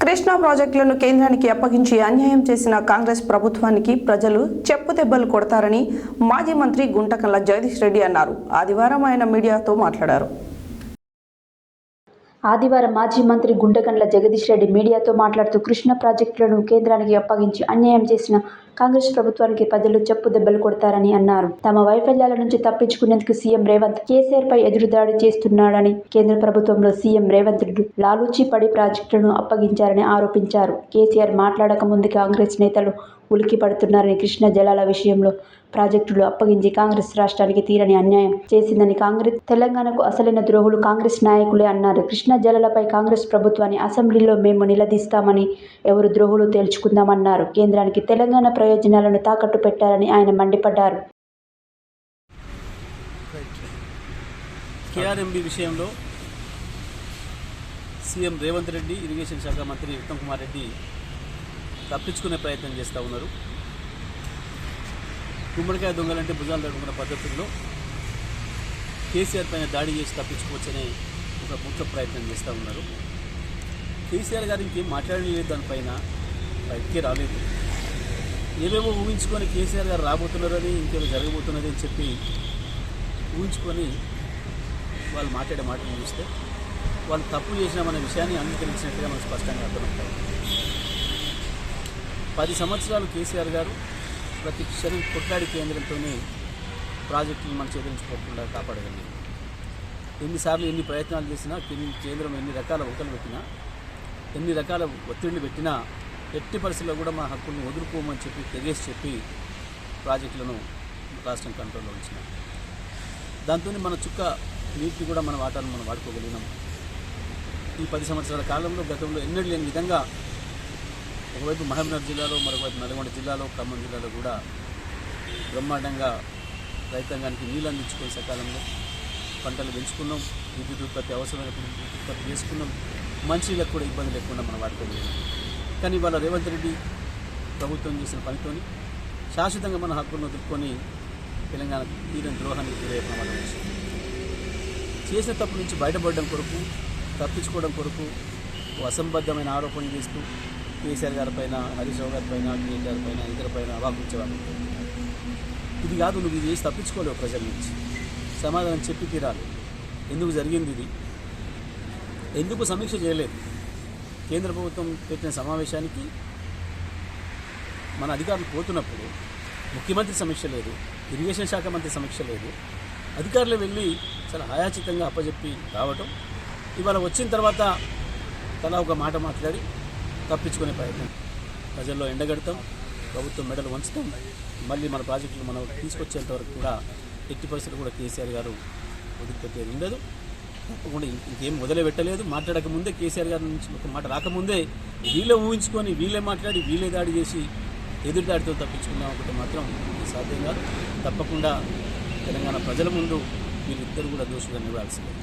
కృష్ణా ప్రాజెక్టులను కేంద్రానికి అప్పగించి అన్యాయం చేసిన కాంగ్రెస్ ప్రభుత్వానికి ప్రజలు చెప్పు దెబ్బలు కొడతారని మాజీ మంత్రి గుంటకల్ల జగదీష్ రెడ్డి అన్నారు. ఆదివారం ఆయన మీడియాతో మాట్లాడారు. ఆదివారం మాజీ మంత్రి గుంటకండ్ల జగదీష్ రెడ్డి మీడియాతో మాట్లాడుతూ కృష్ణ ప్రాజెక్టులను కేంద్రానికి అప్పగించి అన్యాయం చేసిన కాంగ్రెస్ ప్రభుత్వానికి ప్రజలు చెప్పు దెబ్బలు కొడతారని అన్నారు. తమ వైఫల్యాల నుంచి తప్పించుకునేందుకు సీఎం రేవంత్ కేసీఆర్ పై ఎదురుదాడి చేస్తున్నాడని కేంద్ర ప్రభుత్వంలో సీఎం రేవంత్ రెడ్డి లాలూచి పడి ప్రాజెక్టులను అప్పగించారని ఆరోపించారు. కేసీఆర్ మాట్లాడక ముందు కాంగ్రెస్ నేతలు ఉలికి పడుతున్నారని కృష్ణా జలాల విషయంలో ప్రాజెక్టులు అప్పగించి కాంగ్రెస్ రాష్ట్రానికి తీరని అన్యాయం చేసిందని కాంగ్రెస్ తెలంగాణకు అసలైన ద్రోహులు కాంగ్రెస్ నాయకులే అన్నారు. కృష్ణా జలాలపై కాంగ్రెస్ ప్రభుత్వాన్ని అసెంబ్లీలో మేము నిలదీస్తామని ఎవరు ద్రోహులు తేల్చుకుందామన్నారు. కేంద్రానికి తెలంగాణ ప్రయోజనాలను తాకట్టు పెట్టారని ఆయన మండిపడ్డారు. కేఆర్ఎంబి విషయంలో సీఎం రేవంత్ రెడ్డి ఇరిగేషన్ శాఖ మంత్రి ఉత్తమ్ కుమార్ రెడ్డి తప్పించుకునే ప్రయత్నం చేస్తూ ఉన్నారు. గుమ్మడికాయ దొంగలంటే భుజాలు తడుకున్న పద్ధతుల్లో కేసీఆర్ పైన దాడి చేసి తప్పించుకోవచ్చనే ఒక ముఖ్య ప్రయత్నం చేస్తూ ఉన్నారు. కేసీఆర్ గారికి మాట్లాడలేదు దానిపైన బయటికి రాలేదు. ఏవేవో ఊహించుకొని కేసీఆర్ గారు రాబోతున్నారని ఇంకేదో జరగబోతున్నది అని చెప్పి ఊహించుకొని వాళ్ళు మాట్లాడే మాటలు చూస్తే వాళ్ళు తప్పు చేసినామనే విషయాన్ని అంగీకరించినట్టుగా మనకు స్పష్టంగా అర్థమవుతాయి పది సంవత్సరాలు కేసీఆర్ గారు ప్రతి క్షణం కొట్లాడి కేంద్రంతోనే ప్రాజెక్టులు మన చేతించుకోకుండా కాపాడగలిగింది ఎన్నిసార్లు ఎన్ని ప్రయత్నాలు చేసినా కేంద్రం ఎన్ని రకాల ఒకలు పెట్టినా ఎన్ని రకాల ఒత్తిడిని పెట్టినా ఎట్టి పరిస్థితుల్లో కూడా మా హక్కుల్ని వదులుకోమని చెప్పి తెగేసి చెప్పి ప్రాజెక్టులను రాష్ట్రం కంట్రోల్లో ఉంచిన. దాంతో మన చుక్క నీటిని కూడా మన వాటాను మనం వాడుకోగలిగినాం. ఈ పది సంవత్సరాల కాలంలో గతంలో ఎన్నడూ లేని విధంగా ఒకవైపు మహబూబ్నగర్ జిల్లాలో మరొకవైపు నల్గొండ జిల్లాలో ఖమ్మం జిల్లాలో కూడా బ్రహ్మాండంగా రైతాంగానికి నీళ్ళు అందించుకునే సకాలంలో పంటలు పెంచుకున్నాం విద్యుత్ ఉత్పత్తి అవసరమైనప్పుడు ఉత్పత్తి చేసుకున్నాం. మంచిలకు కూడా ఇబ్బంది లేకుండా మనం వాడుకోగలిగాం. కానీ ఇవాళ రేవంత్ రెడ్డి ప్రభుత్వం చేసిన పనితోని శాశ్వతంగా మన హక్కులను వదులుకొని తెలంగాణ తీరని ద్రోహానికి గురయ్యే ప్రమాదం వచ్చింది. చేసిన తప్పు నుంచి బయటపడడం కొరకు తప్పించుకోవడం కొరకు అసంబద్ధమైన ఆరోపణలు చేస్తూ కేసీఆర్ గారి పైన హరీష్ రావు గారి పైన కేటీఆర్ పైన ఇతర పైన ఇది కాదు నువ్వు ఇది చేసి తప్పించుకోలేవు ప్రజల నుంచి. సమాధానం చెప్పి తీరాలి. ఎందుకు జరిగింది ఇది? ఎందుకు సమీక్ష చేయలేదు? కేంద్ర ప్రభుత్వం పెట్టిన సమావేశానికి మన అధికారులు పోతున్నప్పుడు ముఖ్యమంత్రి సమీక్ష లేదు ఇరిగేషన్ శాఖ మంత్రి సమీక్ష లేదు. అధికారులు వెళ్ళి చాలా హయాచితంగా అప్పజెప్పి రావటం ఇవాళ వచ్చిన తర్వాత తలా ఒక మాట మాట్లాడి తప్పించుకునే ప్రయత్నం. ప్రజల్లో ఎండగడతాం ప్రభుత్వం మెడలు వంచుతాం. మళ్ళీ మన ప్రాజెక్టులు మనం తీసుకొచ్చేంత వరకు కూడా ఎట్టి పరిస్థితులు కూడా కేసీఆర్ గారు వదిలిపెట్టేది ఉండదు. తప్పకుండా ఇంకేం మొదలే పెట్టలేదు మాట్లాడక ముందే కేసీఆర్ గారి నుంచి ఒక మాట రాకముందే వీళ్ళే ఊహించుకొని వీళ్ళే మాట్లాడి వీళ్ళే దాడి చేసి ఎదురు దాడితో తప్పించుకుందాం ఒకటి మాత్రం సాధ్యంగా సాధ్యం కాదు. తప్పకుండా తెలంగాణ ప్రజల ముందు వీళ్ళిద్దరు కూడా దోషులుగా నివ్వాల్సిందే